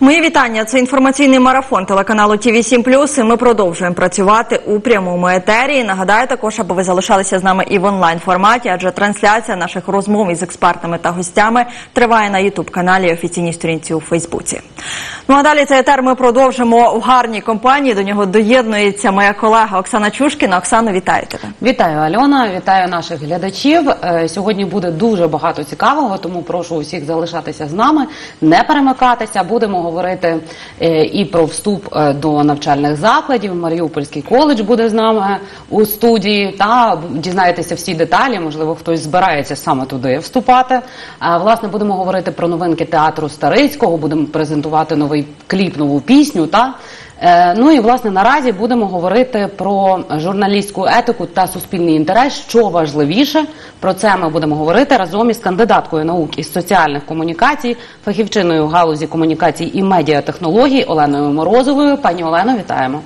Мої вітання. Це інформаційний марафон телеканалу ТВ 7 І Ми продовжуємо працювати у прямому етері. Нагадаю також, аби ви залишалися з нами і в онлайн форматі, адже трансляція наших розмов із експертами та гостями триває на Ютуб каналі і офіційній сторінці у Фейсбуці. Ну а далі цей етер ми продовжимо у гарній компанії. До нього доєднується моя колега Оксана Чушкіна. Оксано, вітаю тебе. Вітаю Альона, вітаю наших глядачів. Е, Сьогодні буде дуже багато цікавого, тому прошу усіх залишатися з нами, не перемикатися. Будемо говорити е, і про вступ е, до навчальних закладів. Маріупольський коледж буде з нами у студії. Та дізнаєтеся всі деталі. Можливо, хтось збирається саме туди вступати. Власне будемо говорити про новинки театру Старицького. Будемо презентувати новий кліп, нову пісню. Та Е, Ну і власне наразі будемо говорити про журналістську етику та суспільний інтерес. Що важливіше, про це ми будемо говорити разом із кандидаткою наук із соціальних комунікацій, фахівчиною галузі комунікацій і медіатехнологій Оленою Морозовою. Пані Олено, вітаємо.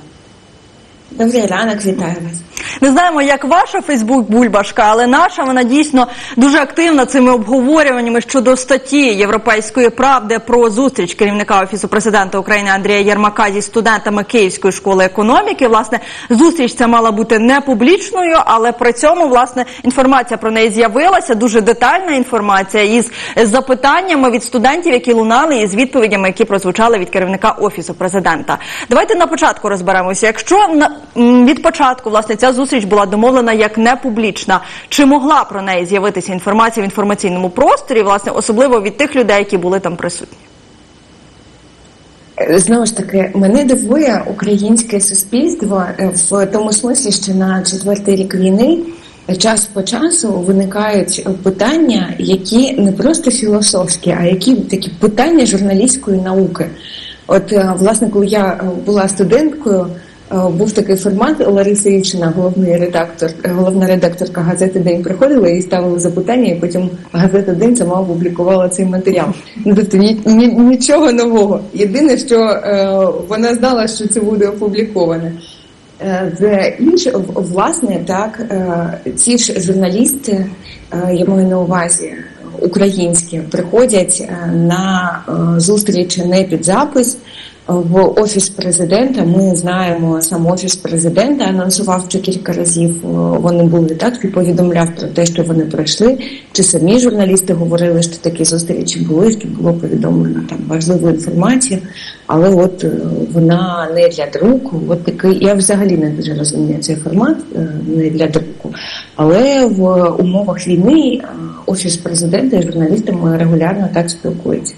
Добрий ранок, вітаю вас. Не знаємо, як ваша Фейсбук бульбашка, але наша вона дійсно дуже активна цими обговорюваннями щодо статті Європейської правди про зустріч керівника офісу президента України Андрія Єрмака зі студентами Київської школи економіки. Власне, зустріч ця мала бути не публічною, але при цьому власне інформація про неї з'явилася. Дуже детальна інформація із запитаннями від студентів, які лунали, і з відповідями, які прозвучали від керівника офісу президента. Давайте на початку розберемося. Якщо від початку власне ця зустріч була домовлена як не публічна, чи могла про неї з'явитися інформація в інформаційному просторі, власне, особливо від тих людей, які були там присутні? Знову ж таки, мене дивує українське суспільство е, в тому смислі, що на четвертий рік війни час по часу виникають питання, які не просто філософські, а які такі питання журналістської науки. От, е, власне, коли я е, була студенткою. Е, Був такий формат Лариса Івчина, головний редактор, е, головна редакторка газети День приходила і ставила запитання, і потім газета День сама опублікувала цей матеріал. Ну тобто ні, ні, нічого нового. Єдине, що е, вона знала, що це буде опубліковане. Е, інше, власне, так е, ці ж журналісти, е, я маю на увазі українські, приходять е, на зустрічі не під запис в офіс президента. Ми знаємо сам офіс президента, анонсував вже кілька разів. е, Вони були так і повідомляв про те, що вони пройшли. Чи самі журналісти говорили, що такі зустрічі були, що було повідомлено там важливу інформацію, але от е, вона не для друку. От такий я взагалі не дуже розумію цей формат е, не для друку. Але в умовах війни офіс президента і журналістами регулярно так спілкуються.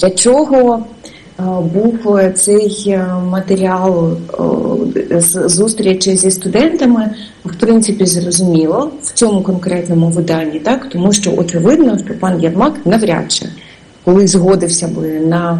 Для чого був цей е, матеріал е, зустрічі зі студентами, в принципі, зрозуміло в цьому конкретному виданні, так? Тому що очевидно, що пан Єрмак навряд чи коли згодився би на е,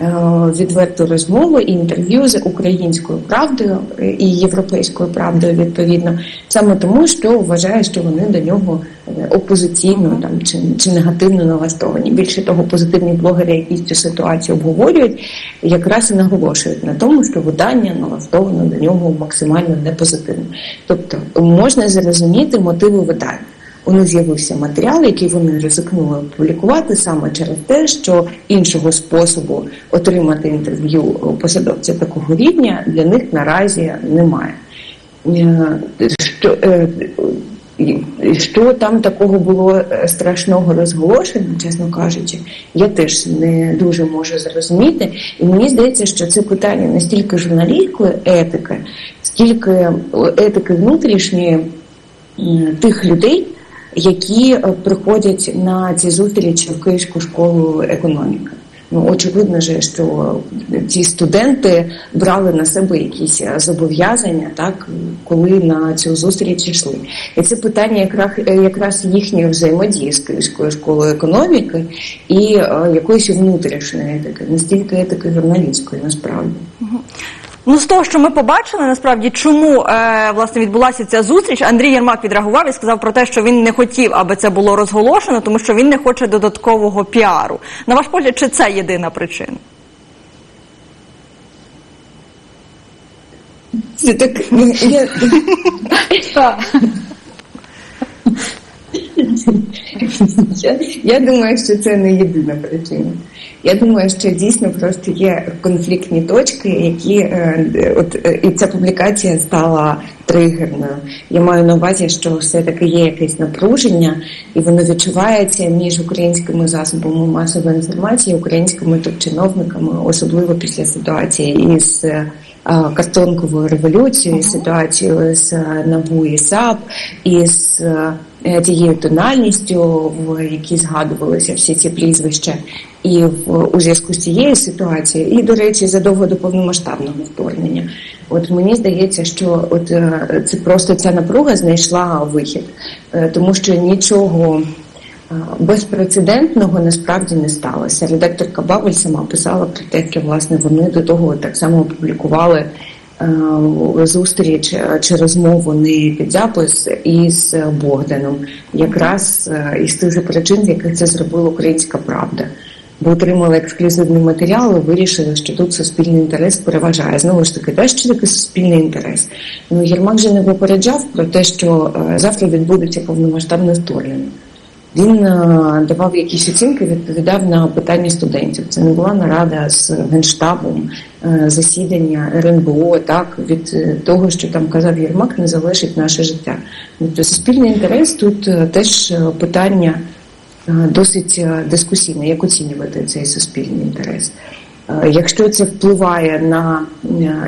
відверту розмову і інтерв'ю з українською правдою е, і європейською правдою відповідно, саме тому, що вважає, що вони до нього е, опозиційно там чи, чи негативно налаштовані. Більше того, позитивні блогери, які цю ситуацію обговорюють, якраз і наголошують на тому, що видання налаштовано до нього максимально непозитивно. Тобто можна зрозуміти мотиви видання. У них з'явився матеріал, який вони ризикнули опублікувати саме через те, що іншого способу отримати інтерв'ю посадовця такого рівня для них наразі немає. Е, Що, е, що там такого було е, страшного розголошено, чесно кажучи, я теж не дуже можу зрозуміти. І мені здається, що це питання не стільки журналістської етики, скільки етики внутрішньої тих людей, які е, приходять на ці зустрічі в Київську школу економіки. Ну, очевидно же, що ці студенти брали на себе якісь е, зобов'язання, так коли на цю зустріч йшли. І це питання якраз якраз їхньої взаємодії з Київською школою економіки і е, якоїсь внутрішньої етики, не стільки етики журналістської, насправді. Ну, з того, що ми побачили, насправді, чому е, власне відбулася ця зустріч, Андрій Єрмак відреагував і сказав про те, що він не хотів, аби це було розголошено, тому що він не хоче додаткового піару. На ваш погляд, чи це єдина причина? Так я, я, Я, думаю, що це не єдина причина. Я думаю, що дійсно просто є конфліктні точки, які е, от е, і ця публікація стала тригерною. Я маю на увазі, що все-таки є якесь напруження, і воно відчувається між українськими засобами масової інформації, українськими топ-чиновниками, особливо після ситуації із е, а, картонковою революцією, ситуацією з е, НАБУ і САП, і з е, тією тональністю, в якій згадувалися всі ці прізвища, і в у зв'язку з цією ситуацією, і до речі, задовго до повномасштабного вторгнення. От мені здається, що от це просто ця напруга знайшла вихід, тому що нічого. Е, Безпрецедентного насправді не сталося. Редакторка Бабель сама писала про те, що власне вони до того так само опублікували е, зустріч е, чи розмову не під запис із Богданом, якраз із тих же причин, з яких це зробила українська правда. Бо отримали ексклюзивний матеріал і вирішили, що тут суспільний інтерес переважає. Знову ж таки, те, що таке суспільний інтерес. Ну Єрмак же не попереджав про те, що завтра відбудеться повномасштабне вторгнення. Він е, давав якісь оцінки, відповідав на питання студентів. Це не була нарада з генштабом, е, засідання РНБО. Так від е, того, що там казав Єрмак, не залежить наше життя. Тобто суспільний інтерес тут теж питання досить дискусійне, як оцінювати цей суспільний інтерес. Якщо це впливає на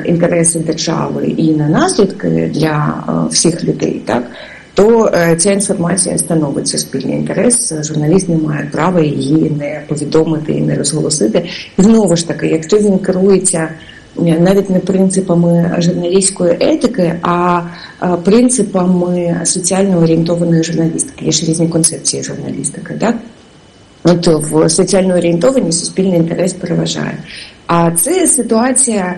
інтереси держави і на наслідки для всіх людей, так то е, ця інформація становить суспільний інтерес. Журналіст не має права її не повідомити і не розголосити. І знову ж таки, якщо він керується е, навіть не принципами журналістської етики, а е, принципами соціально орієнтованої журналістики. Є ж різні концепції журналістики, так? От в соціально орієнтованій суспільний інтерес переважає. А це ситуація.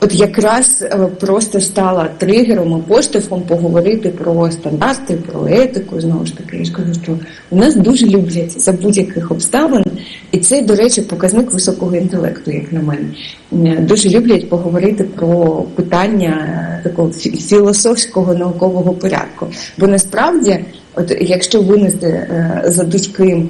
От якраз е, просто стала тригером і поштовхом поговорити про стандарти, про етику. Знову ж таки, я ж кажу, що у нас дуже люблять за будь-яких обставин, і це, до речі, показник високого інтелекту, як на мене. Дуже люблять поговорити про питання е, такого фі- філософського наукового порядку. Бо насправді, от якщо винести е, за дужки е,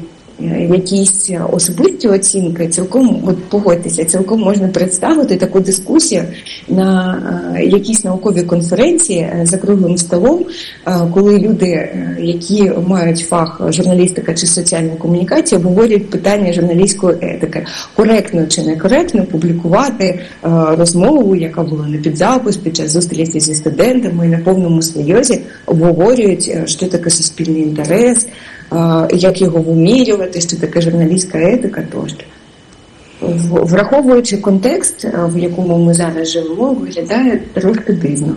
якісь особисті оцінки, цілком от погодьтеся, цілком можна представити таку дискусію на е, якійсь науковій конференції е, за круглим столом, е, коли люди, е, які мають фах журналістика чи соціальна комунікація, обговорюють питання журналістської етики, коректно чи некоректно публікувати е, розмову, яка була не під запис, під час зустрічі зі студентами і на повному серйозі обговорюють, е, що таке суспільний інтерес, е, як його вимірювати, що таке журналістська етика тощо. Враховуючи контекст, е, в якому ми зараз живемо, виглядає трошки дивно.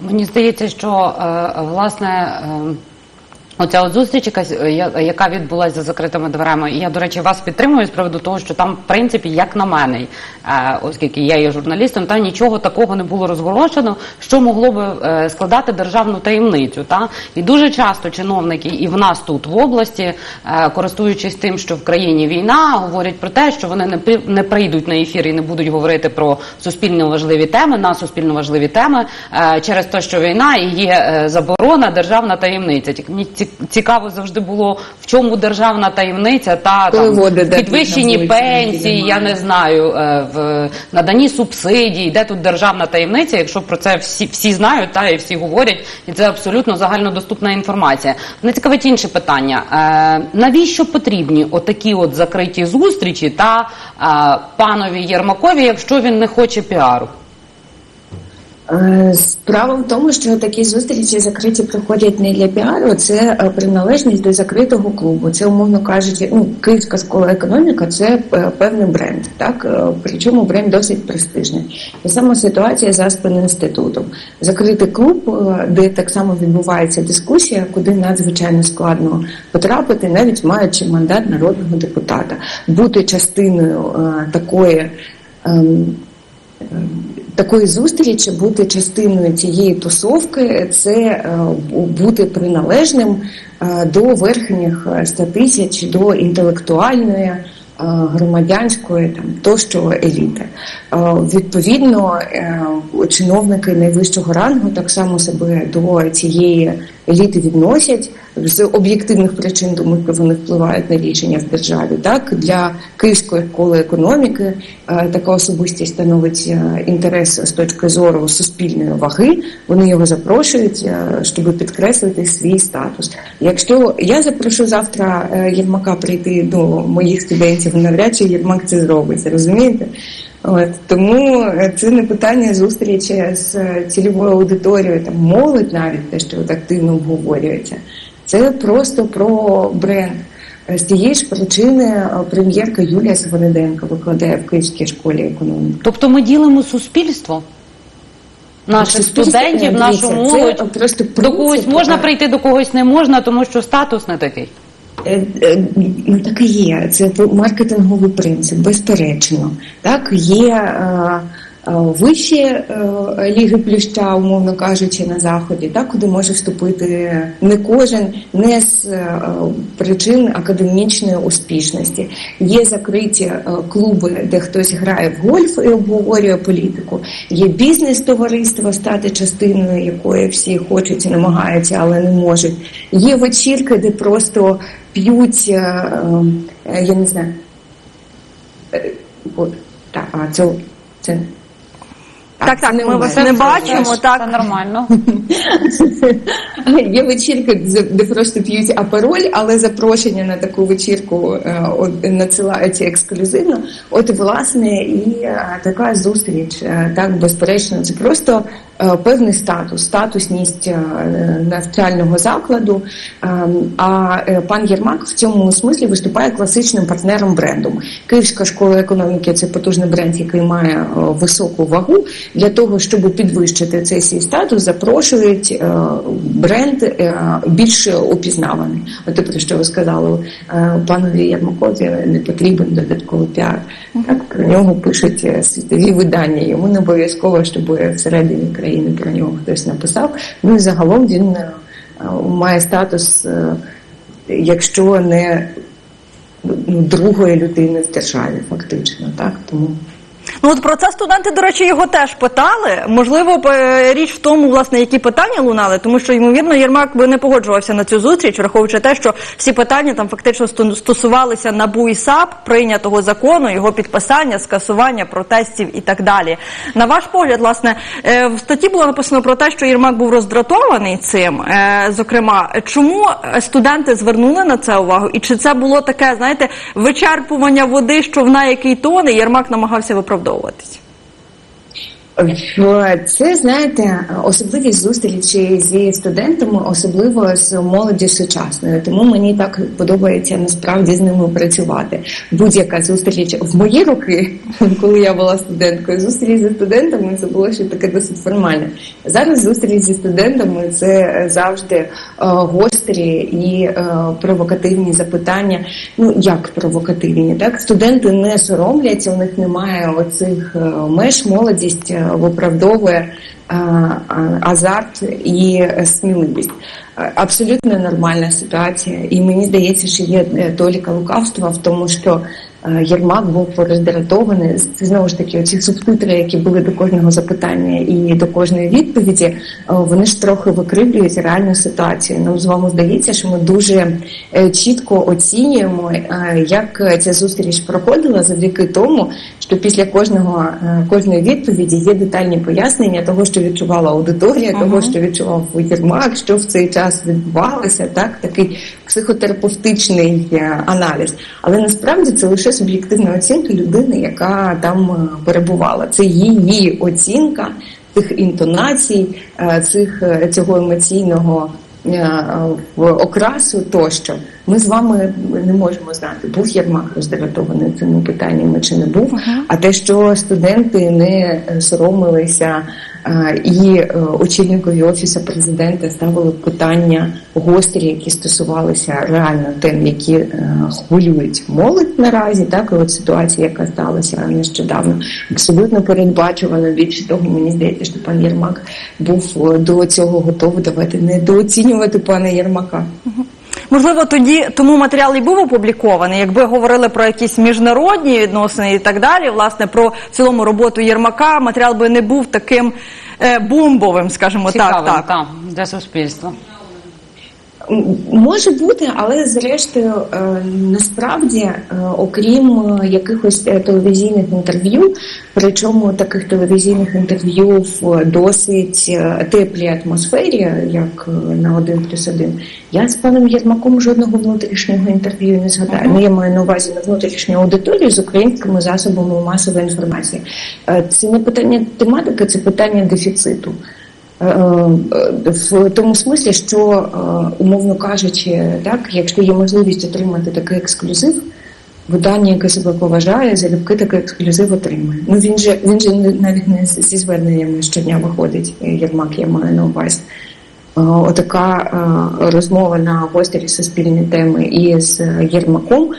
Мені здається, що е, власне. Оця от зустріч, якась, е, яка відбулася за закритими дверима, і я, до речі, вас підтримую з приводу того, що там, в принципі, як на мене, е, оскільки я є журналістом, та нічого такого не було розголошено, що могло би е, складати державну таємницю. Та? І дуже часто чиновники і в нас тут в області, користуючись тим, що в країні війна, говорять про те, що вони не, при- прийдуть на ефір і не будуть говорити про суспільно важливі теми, на суспільно важливі теми через те, що війна і є заборона, державна таємниця. Тільки цікаво завжди було, в чому державна таємниця та там, води підвищені вулиці, пенсії, я не знаю, е, в наданні субсидій, де тут державна таємниця, якщо про це всі, всі знають та і всі говорять, і це абсолютно загальнодоступна інформація. Мене цікавить інше питання. Е, навіщо потрібні отакі от закриті зустрічі та е, панові Єрмакові, якщо він не хоче піару? Е, Справа в тому, що такі зустрічі закриті проходять не для піару, це е, приналежність до закритого клубу. Це, умовно кажучи, ну, Київська школа економіка це е, певний бренд, так причому бренд досить престижний. І саме ситуація за інститутом. Закритий клуб, де так само відбувається дискусія, куди надзвичайно складно потрапити, навіть маючи мандат народного депутата, бути частиною такої. Такої зустрічі, бути частиною цієї тусовки, це е, бути приналежним е, до верхніх е, 100 тисяч, до інтелектуальної. е, Громадянської там тощо еліти. Е, Відповідно, е, чиновники найвищого рангу так само себе до цієї еліти відносять з об'єктивних причин, тому що вони впливають на рішення в державі. Так для Київської школи економіки е, така особистість становить е, інтерес з точки зору суспільної ваги. Вони його запрошують, е, щоб підкреслити свій статус. Якщо я запрошу завтра Єрмака прийти до моїх студентів, навряд чи Єрмак це зробить, розумієте? От тому е, це не питання зустрічі з е, цільовою аудиторією, там молодь навіть те, що от активно обговорюється. Це просто про бренд. Е, З цієї ж причини прем'єрка Юлія Свириденко викладає в Київській школі економіки. Тобто ми ділимо суспільство. Наших Суспільство, студентів, нашу це просто До когось можна прийти, до когось не можна, тому що статус не такий. Е, е, Ну так і є. Це маркетинговий принцип, безперечно. Так є е, вищі е, ліги плюща, умовно кажучи, на заході, так куди може вступити не кожен, не з е, причин академічної успішності. Є закриті е, клуби, де хтось грає в гольф і обговорює політику. Є бізнес-товариство, стати частиною якої всі хочуть і намагаються, але не можуть. Є вечірки, де просто п'ють, е, е, я не знаю. Е, Так, а це, це Так, так, це ми вас не бачимо. Це Так нормально. Є вечірки, де- просто п'ють апероль, але запрошення на таку вечірку е, надсилаються ексклюзивно. От власне і е, така зустріч, е, так безперечно, це просто певний статус, статусність е, навчального закладу. Е, А е, пан Єрмак в цьому смислі виступає класичним партнером брендом. Київська школа економіки це потужний бренд, який має е, високу вагу. Для того, щоб підвищити цей свій статус, запрошують е, бренд е, більш опізнаваний. От те, про що ви сказали, е, панові Єрмакові не потрібен додатковий піар. Так про нього пишуть е, світові видання. Йому не обов'язково, щоб всередині країни про нього хтось написав. Ну і загалом він е, має статус, е, якщо не ну, другої людини в державі, фактично, так тому. Ну от про це студенти, до речі, його теж питали. Можливо, е, річ в тому, власне, які питання лунали, тому що ймовірно Єрмак би не погоджувався на цю зустріч, враховуючи те, що всі питання там фактично стосувалися НАБУ і САП, прийнятого закону, його підписання, скасування протестів і так далі. На ваш погляд, власне, е, в статті було написано про те, що Єрмак був роздратований цим. Е, Зокрема, чому студенти звернули на це увагу, і чи це було таке, знаєте, вичерпування води, що вона який тоне, Єрмак намагався виправдовуватись? Це знаєте особливість зустрічі зі студентами, особливо з молоді сучасною. Тому мені так подобається насправді з ними працювати. Будь-яка зустріч в мої роки, коли я була студенткою, зустріч зі студентами це було ще таке досить формальне. Зараз зустріч зі студентами це завжди е, гострі і е, провокативні запитання. Ну як провокативні, так студенти не соромляться, у них немає оцих е, меж, молодість виправдовує е, азарт і е, сміливість. Е, Абсолютно нормальна ситуація, і мені здається, що є е, толіка лукавства в тому, що е, Єрмак був роздратований. Це знову ж таки оці субтитри, які були до кожного запитання і до кожної відповіді, е, вони ж трохи викривлюють реальну ситуацію. Нам з вами здається, що ми дуже е, чітко оцінюємо, е, як ця зустріч проходила завдяки тому, що після кожного е, кожної відповіді є детальні пояснення того, що відчувала аудиторія, того, що відчував Єрмак, що в цей час відбувалося, так такий психотерапевтичний е, аналіз. Але насправді це лише суб'єктивна оцінка людини, яка там е, перебувала. Це її оцінка цих інтонацій, е, цих е, цього емоційного. е, окрасу тощо ми з вами не можемо знати, був Єрмак роздратований цими питаннями чи не був. А те, що студенти не е, соромилися е, і е, очільникові офісу президента ставили питання гострі, які стосувалися реально тем, які е, хвилюють молодь наразі, так і от ситуація, яка сталася нещодавно, абсолютно передбачувано. Більше того, мені здається, що пан Єрмак був е, до цього готовий. Давайте недооцінювати пана Єрмака. Можливо, тоді тому матеріал і був опублікований. Якби говорили про якісь міжнародні відносини і так далі, власне, про в цілому роботу Єрмака, матеріал би не був таким е, бомбовим, скажімо Цікавим, так. так. так, для суспільства. Може бути, але зрештою, е, насправді, е, окрім е, якихось телевізійних інтерв'ю, причому таких телевізійних інтерв'ю в досить теплій атмосфері, як на один плюс один, я з паном Єрмаком жодного внутрішнього інтерв'ю не згадаю. Ну, я маю на увазі на внутрішню аудиторію з українськими засобами масової інформації. Це не питання тематики, це питання дефіциту. Е, е, в тому смислі, що е, умовно кажучи, так, якщо є можливість отримати такий ексклюзив, видання, яке себе поважає, залюбки такий ексклюзив отримує. Ну він же він же навіть не зі зверненнями щодня виходить, е, Єрмак я маю на увазі. Отака розмова на гострі суспільні теми із Єрмаком.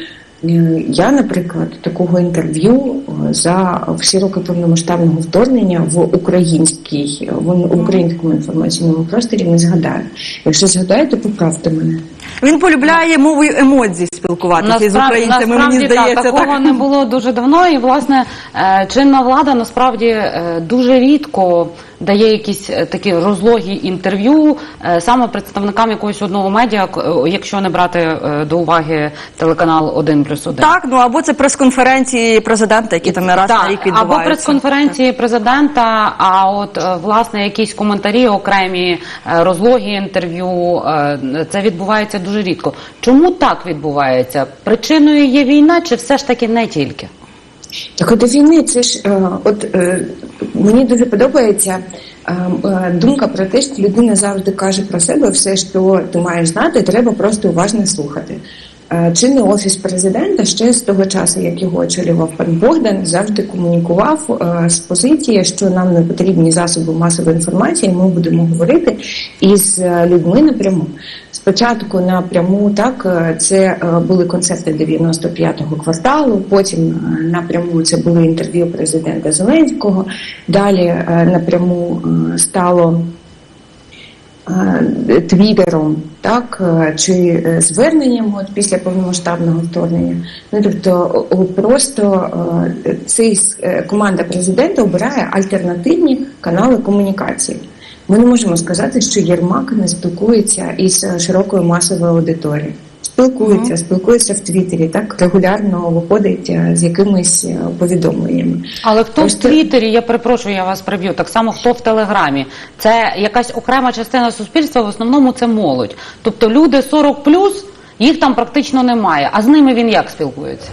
Е, Я, наприклад, такого інтерв'ю е, за всі роки повномасштабного вторгнення в українській в українському інформаційному просторі не згадаю. Якщо згадаєте, поправте мене. Він полюбляє мовою емодзі спілкуватися із українцями. Мені так, здається, такого так. не було дуже давно. І власне е, чинна влада насправді е, дуже рідко дає якісь е, такі розлогі інтерв'ю саме представникам якогось одного медіа, якщо не брати до уваги телеканал 1 плюс 1. Так, ну або це прес-конференції президента, які там раз на рік відбуваються. або прес-конференції президента, а от власне якісь коментарі, окремі розлогі інтерв'ю. Це відбувається дуже рідко. Чому так відбувається? Причиною є війна, чи все ж таки не тільки? Так от до війни це ж е, от е, мені дуже подобається е, думка про те, що людина завжди каже про себе все, що ти маєш знати, треба просто уважно слухати. Чинний офіс президента ще з того часу, як його очолював пан Богдан, завжди комунікував з позиції, що нам не потрібні засоби масової інформації. Ми будемо говорити із людьми напряму. Спочатку напряму так е, це е, були концерти 95-го кварталу. Потім е, напряму це були інтерв'ю президента Зеленського. Далі напряму стало твіттером, так чи зверненням от після повномасштабного вторгнення. Ну тобто, просто цей команда президента обирає альтернативні канали комунікації. Ми не можемо сказати, що Єрмак не спілкується із е, широкою масовою аудиторією. Спілкується, спілкується в Твіттері, так регулярно виходить е, з якимись е, повідомленнями. Але хто Просто- в Твіттері, я перепрошую, я вас приб'ю, так само хто в Телеграмі. Це якась окрема частина суспільства, в основному це молодь. Тобто люди 40 їх там практично немає. А з ними він як спілкується?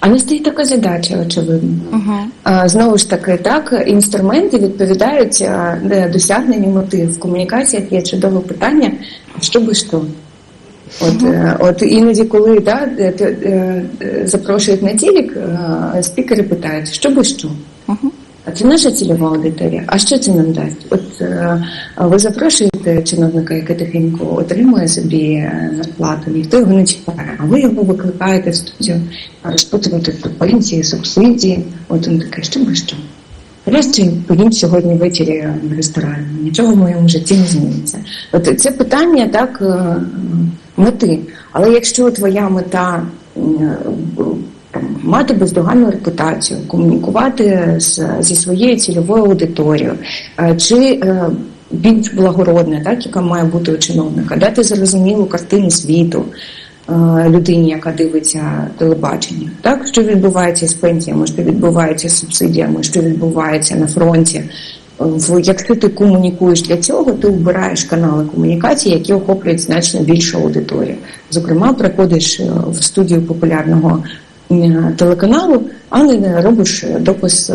А не стоїть така задача, очевидно. А, Знову ж таки, так, інструменти відповідають досягненню мотив. В комунікаціях є чудове питання, що би що. От, е, от іноді, коли да, е, запрошують на телек, е, спікери питають, що би що. А це наша цільова аудиторія. А що це нам дасть? От е, ви запрошуєте чиновника, який тихенько отримує собі е, зарплату, ніхто його не чіпає, а ви його викликаєте в студію розпитувати про пенсії, субсидії. От він таке, що би що? Краще поїм сьогодні ввечері в ресторані. Нічого в моєму житті не зміниться. От це питання так е, мети. Але якщо твоя мета мати бездоганну репутацію, комунікувати з, зі своєю цільовою аудиторією, е, чи е, більш благородна, так, яка має бути у чиновника, дати зрозумілу картину світу е, людині, яка дивиться телебачення, так що відбувається з пенсіями, що відбувається з субсидіями, що відбувається на фронті. Якщо ти комунікуєш для цього, ти обираєш канали комунікації, які охоплюють значно більшу аудиторію. Зокрема, приходиш в студію популярного телеканалу, а не робиш допис е,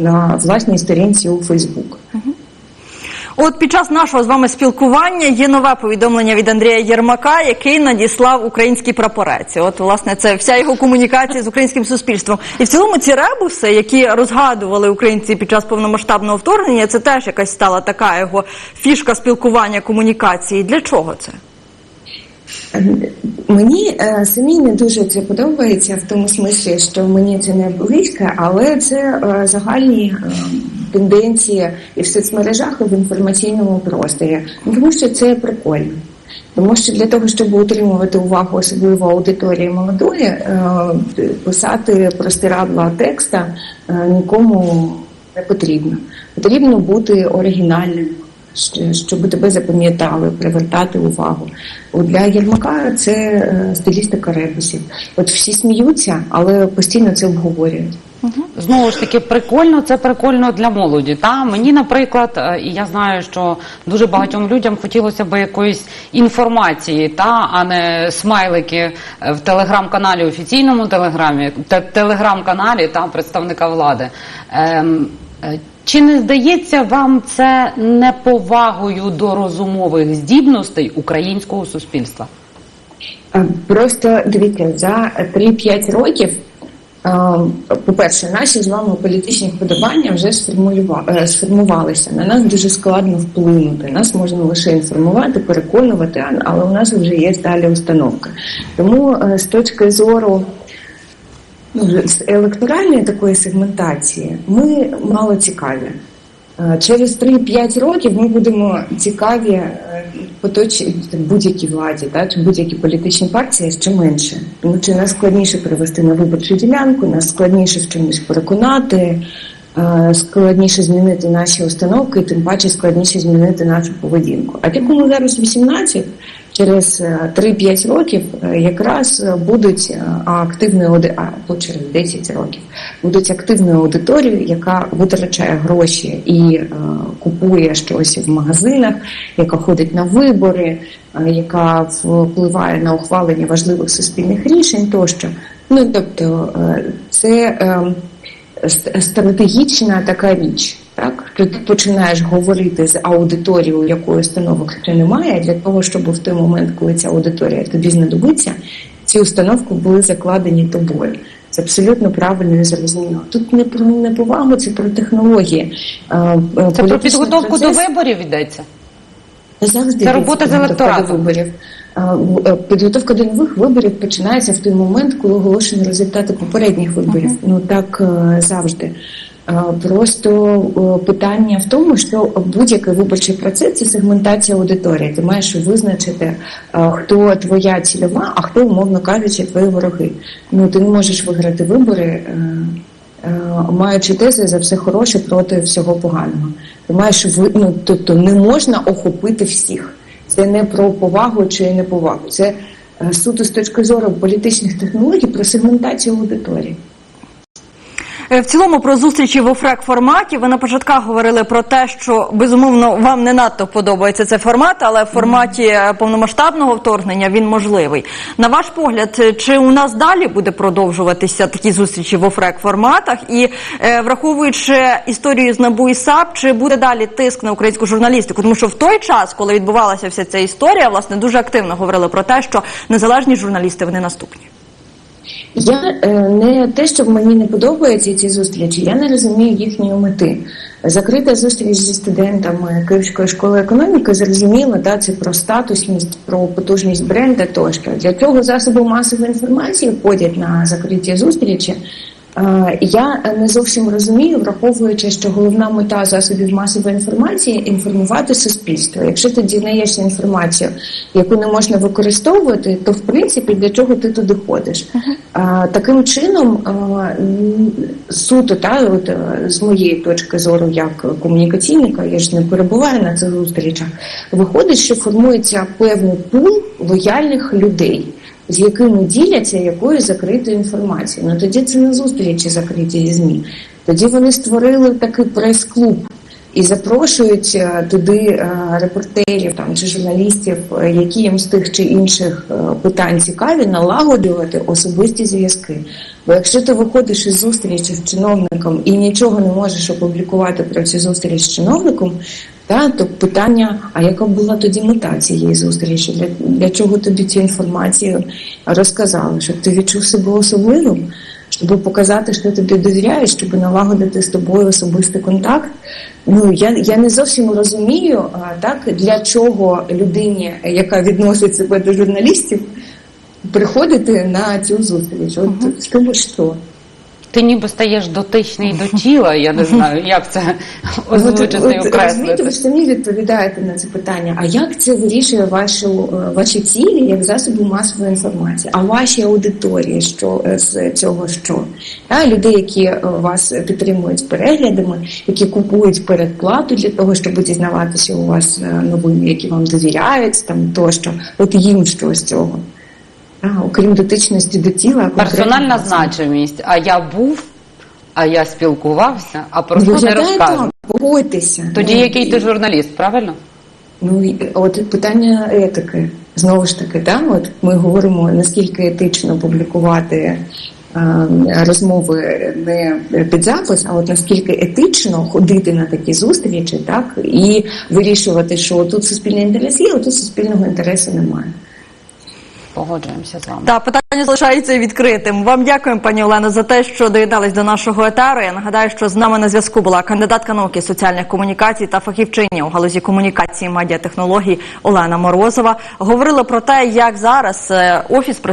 на власній сторінці у Фейсбук. От під час нашого з вами спілкування є нове повідомлення від Андрія Єрмака, який надіслав український прапорець. От, власне, це вся його комунікація з українським суспільством. І в цілому ці ребуси, які розгадували українці під час повномасштабного вторгнення, це теж якась стала така його фішка спілкування комунікації. Для чого це? Мені е, самій не дуже це подобається в тому смислі, що мені це не близьке, але це е, загальні е, тенденції і в соцмережах, і в інформаційному просторі. Ну, Тому що це прикольно. Тому що для того, щоб утримувати увагу особливо аудиторії молодої, е, писати простирадла текста е, нікому не потрібно. Потрібно бути оригінальним. Щоб тебе запам'ятали, привертати увагу. Для Єрмака це е, стилістика ребусів. От всі сміються, але постійно це обговорюють. Знову ж таки, прикольно, це прикольно для молоді. Та мені, наприклад, е, і я знаю, що дуже багатьом людям хотілося б якоїсь інформації, та а не смайлики е, в телеграм-каналі, офіційному телеграмі, телеграм-каналі та представника влади. Ем, чи не здається вам це неповагою до розумових здібностей українського суспільства? Е, Просто дивіться, за 3-5 років, е, по-перше, наші з вами політичні вподобання вже е, сформувалися. На нас дуже складно вплинути. Нас можна лише інформувати, переконувати, але у нас вже є далі установка. Тому з точки зору з електоральної такої сегментації ми мало цікаві. Е, Через 3-5 років ми будемо цікаві е, будь-якій владі, так, чи будь-якій політичній партії ще менше. Тому що нас складніше привести на виборчу ділянку, нас складніше в чомусь переконати, е, складніше змінити наші установки, тим паче складніше змінити нашу поведінку. А ті, кому зараз 18, через е, 3-5 років е, якраз е, будуть е, активною ауди... а то через 10 років будуть активною аудиторією, яка витрачає гроші і е, купує щось в магазинах, яка ходить на вибори, е, яка впливає на ухвалення важливих суспільних рішень тощо. Ну тобто е, це е, стратегічна така річ. Так, що ти починаєш говорити з аудиторією, якої установок ще немає, для того, щоб в той момент, коли ця аудиторія тобі знадобиться, ці установки були закладені тобою. Це абсолютно правильно і зрозуміло. Тут не про неповагу, це про технології. Е, е, Це про підготовку процес- до виборів йдеться. Завжди Це робота з електоратом. до виборів. Е, Підготовка до нових виборів починається в той момент, коли оголошені результати попередніх виборів. Ну так завжди. Просто е, питання в тому, що будь-який виборчий процес це сегментація аудиторії. Ти маєш визначити, е, хто твоя цільова, а хто, умовно кажучи, твої вороги. Ну ти не можеш виграти вибори. е, маючи тези за все хороше проти всього поганого. Ти маєш ну, тобто не можна охопити всіх. Це не про повагу чи неповагу. Це суто з точки зору політичних технологій про сегментацію аудиторії. Е, В цілому про зустрічі в офрек форматі ви на початках говорили про те, що безумовно вам не надто подобається цей формат, але в форматі е, повномасштабного вторгнення він можливий. На ваш погляд, е, чи у нас далі буде продовжуватися такі зустрічі в офрек форматах? І е, враховуючи історію з НАБУ і САП, чи буде далі тиск на українську журналістику? Тому що в той час, коли відбувалася вся ця історія, власне дуже активно говорили про те, що незалежні журналісти вони наступні. Я е, не те, що мені не подобаються ці зустрічі, я не розумію їхньої мети. Закрита зустріч зі студентами Київської школи економіки зрозуміло, да, це про статусність, про потужність бренда тощо. Для цього засоби масової інформації входять на закриті зустрічі. Е, Я не зовсім розумію, враховуючи, що головна мета засобів масової інформації інформувати суспільство. Якщо ти дізнаєшся інформацію, яку не можна використовувати, то в принципі для чого ти туди ходиш? Таким чином, суто та от е, з моєї точки зору, як комунікаційника, я ж не перебуваю на цих зустрічах. Виходить, що формується певний пул лояльних людей з якими діляться якою закритою інформацією. Ну тоді це не зустрічі закриті ЗМІ. Тоді вони створили такий прес-клуб і запрошують е, туди е, репортерів там чи журналістів, е, які їм з тих чи інших питань цікаві, налагоджувати особисті зв'язки. Бо якщо ти виходиш із зустрічі з чиновником і нічого не можеш опублікувати про цю зустріч з чиновником, та, то питання, а яка була тоді мета цієї зустрічі? Для, для чого тобі цю інформацію розказали? Щоб ти відчув себе особливим, щоб показати, що тобі довіряють, щоб налагодити з тобою особистий контакт. Ну я, я не зовсім розумію, так для чого людині, яка відносить себе до журналістів, приходити на цю зустріч. От з того що. Ти ніби стаєш дотичний до тіла. Я не знаю, як це озвучити і розумієте, окреслити. ви ж самі відповідаєте на це питання. А як це вирішує вашу е, ваші цілі як засоби масової інформації? А ваші аудиторії, що е, з цього що? Та, люди, які е, вас підтримують переглядами, які купують передплату для того, щоб дізнаватися у вас новини, які вам довіряють, там тощо, от їм що з цього? А, окрім дотичності до тіла, Персональна значимість. А я був, а я спілкувався, а про що не Виглядає розказував. так, погодьтеся. Тоді Ну, який ти журналіст, правильно? Ну і от питання етики. Знову ж таки, да, от ми говоримо наскільки етично публікувати е, розмови не під запис, а от наскільки етично ходити на такі зустрічі, так і вирішувати, що тут суспільний інтерес є, а тут суспільного інтересу немає. Погоджуємося з вами. Та питання залишається відкритим. Вам дякуємо, пані Олено, за те, що доєднались до нашого етеру. Я нагадаю, що з нами на зв'язку була кандидатка науки соціальних комунікацій та фахівчиня у галузі комунікації медіатехнологій Олена Морозова. Говорили про те, як зараз е, офіс